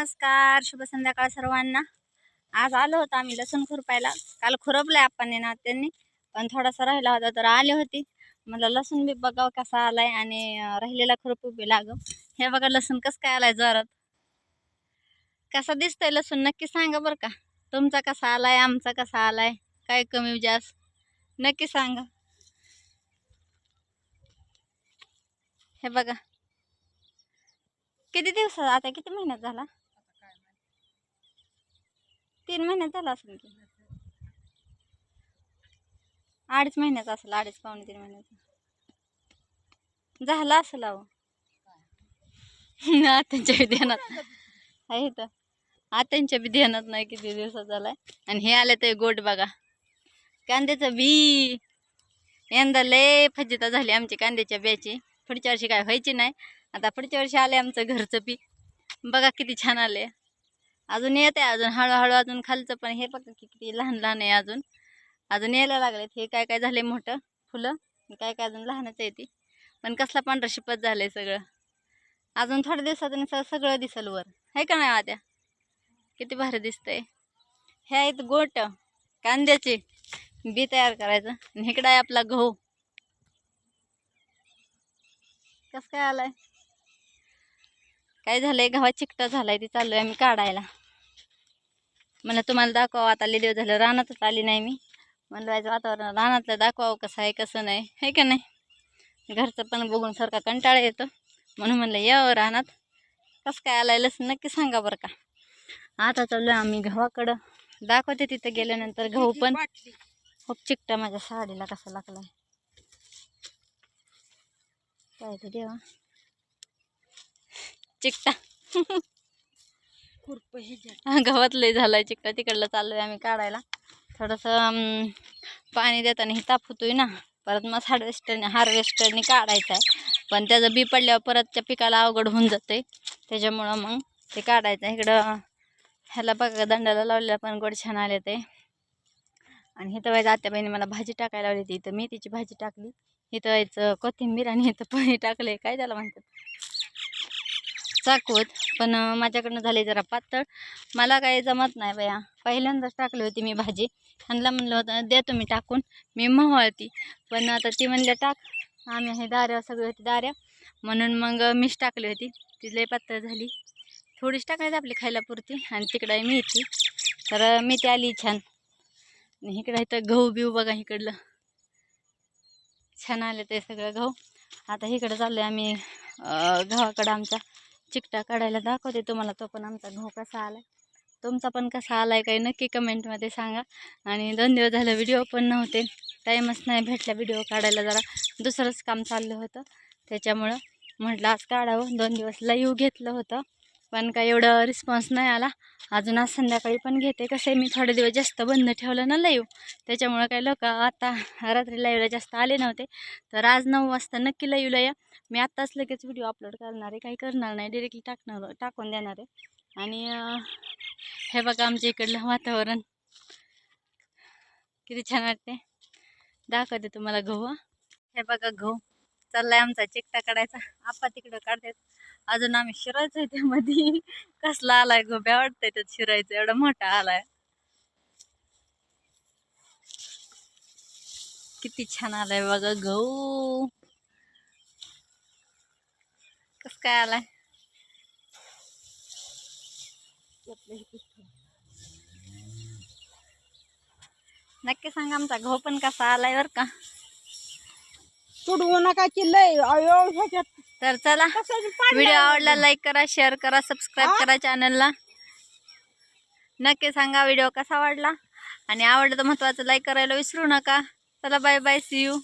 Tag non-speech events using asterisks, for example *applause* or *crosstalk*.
नमस्कार शुभ संध्याकाळ सर्वांना. आज आलो होतो आम्ही लसूण खुरपायला. काल खुरपलंय आपण ना त्यांनी पण थोडासा राहिला होता तर आले होती. मला लसूण बी बघावं कसा आलाय आणि राहिलेला खुरपू बी लागव. हे बघा लसूण कसं काय आलाय जोरात. कसा दिसतंय लसूण नक्की सांगा बरं का. तुमचा कसा आलाय आमचा कसा आलाय काय कमी जास्त. नक्की सांगा. हे बघा. किती दिवसात आता किती महिन्यात झाला? तीन महिन्यात झाला असेल की? अडीच महिन्याचा असेल अडीच पावणे तीन महिन्याचा झाला असेल अहो. *laughs* आत्यांच्या बी ध्यानात. आहे तर. आत्यांच्या बी ध्यानात नाही किती दिवसात झालाय. आणि हे आले ते गोट बघा. कांद्याचं बी. यंदा लय फजिता झाली आमची कांद्याच्या ब्याची. पुढच्या वर्षी काय व्हायची नाही. आता पुढच्या वर्षी आले आमचं घरचं बी. बघा किती छान आले अजून येत आहे अजून हळूहळू अजून खालचं पण हे बघा की किती लहान लहान आहे अजून. अजून यायला लागलेत हे काय काय झाले मोठं फुलं काय काय अजून लहानच आहे ती. पण कसला पांढरा शिपत झालंय सगळं. अजून थोड्या दिवसात सगळं दिसल वर. आहे का नाही आत्या किती भारी दिसतंय. हे आहेत गोट कांद्याचे. बी तयार करायचं. आणि इकडं आहे आपला गहू. कस काय आलाय? काय झालंय? गव्हा चिकटा झालाय ती चाललोय आम्ही काढायला. मला तुम्हाला दाखवावं आता दिवस झालं रानातच आली नाही मी. म्हणलं याचं वातावरण रानातलं दाखवावं कसं आहे कसं नाही. आहे का नाही? घरचं पण बघून सारखा कंटाळा येतो. म्हणून म्हणलं यावं रानात. कसं काय आलाय लस नक्की सांगा बरं का. आता चाललोय आम्ही गव्हाकडं. दाखवते तिथं गेल्यानंतर गहू पण. खूप चिकटा माझ्या साडीला कसा लागलाय? काय ते देवा. चिकटा. *laughs* खुरप हे जे लय झालंय चिकडं तिकडलं चाललोय आम्ही काढायला. थोडंसं पाणी देताना ही ताप ना. परत मग हार्वेस्टरने हार्वेस्टरने काढायचं आहे पण त्याचं बी पडल्यावर परतच्या पिकाला अवघड होऊन जाते त्याच्यामुळं मग ते काढायचं आहे इकडं ह्याला बघा दंडाला लावलेला पण गोड छान आले ते. आणि इथं व्हायचं आत्याबाईने मला भाजी टाकायला लावली होती. इथं मेथीची भाजी टाकली. इथं व्हायचं कोथिंबीर आणि इथं *laughs* पाणी टाकले काय त्याला म्हणतात? चाकवत पण माझ्याकडनं झाले जरा पातळ. मला काही जमत नाही बया. पहिल्यांदाच टाकली होती मी भाजी. त्यांना म्हणलं होतं द्या तुम्ही टाकून. मी मोहळती पण आता ती म्हणल्या टाक. आम्ही हे दाऱ्या सगळी होती दाऱ्या. म्हणून मग मीच टाकली होती. ती लई पातळ झाली. थोडीच टाकायची आपली खायला पुरती. आणि तिकडं मी येते तर मेथी आली छान. इकडं इथं गहू बिहू बघा इकडलं. छान आले ते सगळं गहू. आता इकडं चाललोय आम्ही गव्हाकडं आमच्या. चिकटा काढायला दाखवते तुम्हाला तो पण आमचा गहू कसा आला तुमचा पण कसा आला आहे काही नक्की कमेंटमध्ये सांगा. आणि दोन दिवस झालं व्हिडिओ पण नव्हते टाईमच नाही भेटला व्हिडिओ काढायला जरा दुसरंच काम चाललं होतं. त्याच्यामुळं म्हटलं आज काढावं. दोन दिवस लाईव्ह घेतलं होतं. पण काही एवढं रिस्पॉन्स नाही आला. अजून आज संध्याकाळी पण घेते. कसं आहे मी थोडे दिवस जास्त बंद ठेवलं ना लाईव्ह त्याच्यामुळं काही लोक आता रात्री लाईव्हला जास्त आले नव्हते. तर आज नऊ वाजता नक्की लाईव्हला या. मी आत्ताच लगेच व्हिडिओ अपलोड करणार आहे. काही करणार नाही. डिरेक्टली टाकणार टाकून देणार आहे. आणि हे बघा आमच्या इकडलं वातावरण. किती छान वाटते दाखवते तुम्हाला गहू. हे बघा गहू. चाललाय आमचा चिकटा काढायचा. आपा तिकडं काढतात. अजून आम्ही शिरायचंय त्यामध्ये. कसला आलाय गोब्या वाटतंय त्यात शिरायचं. एवढा मोठा आलाय. किती छान आलाय बघा गहू. कस काय आलाय? नक्की सांगा आमचा गहू पण कसा आलाय बर का? तुडवू नका की लय. अयो ह्याच्यात तर चला? व्हिडिओ आवडला लाईक करा शेअर करा सबस्क्राईब? करा चॅनलला नक्की सांगा व्हिडिओ कसा वाटला आणि आवडलं तर महत्त्वाचं लाईक करायला विसरू नका. चला बाय बाय सी यू